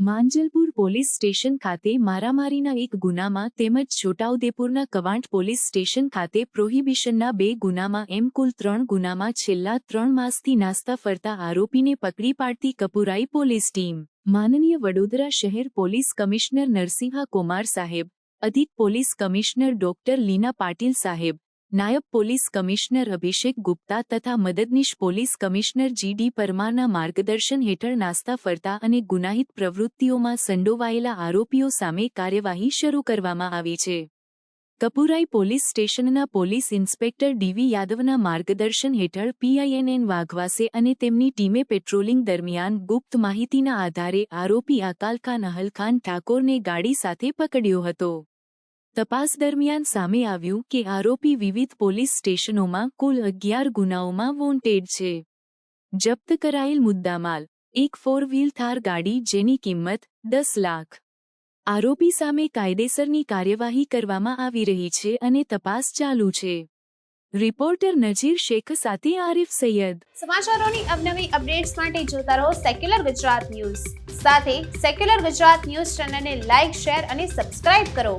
Manjalpur police station ખાતે મારામારીના એક ગુનામાં તેમજ છોટાઉદેપુરના કવાંટ પોલીસ સ્ટેશન ખાતે પ્રોહિબિશનના બે ગુનામાં એમ કુલ ત્રણ ગુનામાં છેલ્લા ત્રણ માસથી નાસ્તા ફરતા આરોપીને પકડી પાડતી કપુરાઈ પોલીસ ટીમ. માનનીય વડોદરા શહેર પોલીસ કમિશનર નરસિંહા કુમાર સાહેબ, અધિક police commissioner doctor Leena Patil સાહેબ નાયબ પોલીસ કમિશનર અભિષેક ગુપ્તા તથા મદદનીશ પોલીસ કમિશનર જી ડી પરમારના માર્ગદર્શન હેઠળ નાસ્તા ફરતા અને ગુનાહિત પ્રવૃત્તિઓમાં સંડોવાયેલા આરોપીઓ સામે કાર્યવાહી શરૂ કરવામાં આવી છે. કપુરાઈ પોલીસ સ્ટેશનના પોલીસ ઇન્સ્પેક્ટર ડીવી યાદવના માર્ગદર્શન હેઠળ પીઆઈએનએન વાઘવાસે અને તેમની ટીમે પેટ્રોલિંગ દરમિયાન ગુપ્ત માહિતીના આધારે આરોપી અકાલખાન અહલખાન ઠાકોરને ગાડી સાથે પકડ્યો હતો. તપાસ દરમિયાન સામે આવ્યું કે આરોપી વિવિધ પોલીસ સ્ટેશનોમાં કુલ અગિયાર ગુનાઓમાં વોન્ટેડ છે. જપ્ત કરાયેલ મુદ્દામાલ, એક ફોર વ્હીલ થાર ગાડી જેની કિંમત દસ લાખ. આરોપી સામે કાયદેસરની કાર્યવાહી કરવામાં આવી રહી છે અને તપાસ ચાલુ છે. રિપોર્ટર નજીર શેખ સાથે આરિફ સૈયદ. સમાચારોની અવનવી અપડેટ્સ માટે જોતા રહો સેક્યુલર ગુજરાત ન્યૂઝ. સાથે સેક્યુલર ગુજરાત ન્યૂઝ ચેનલને લાઇક શેર અને સબસ્ક્રાઇબ કરો.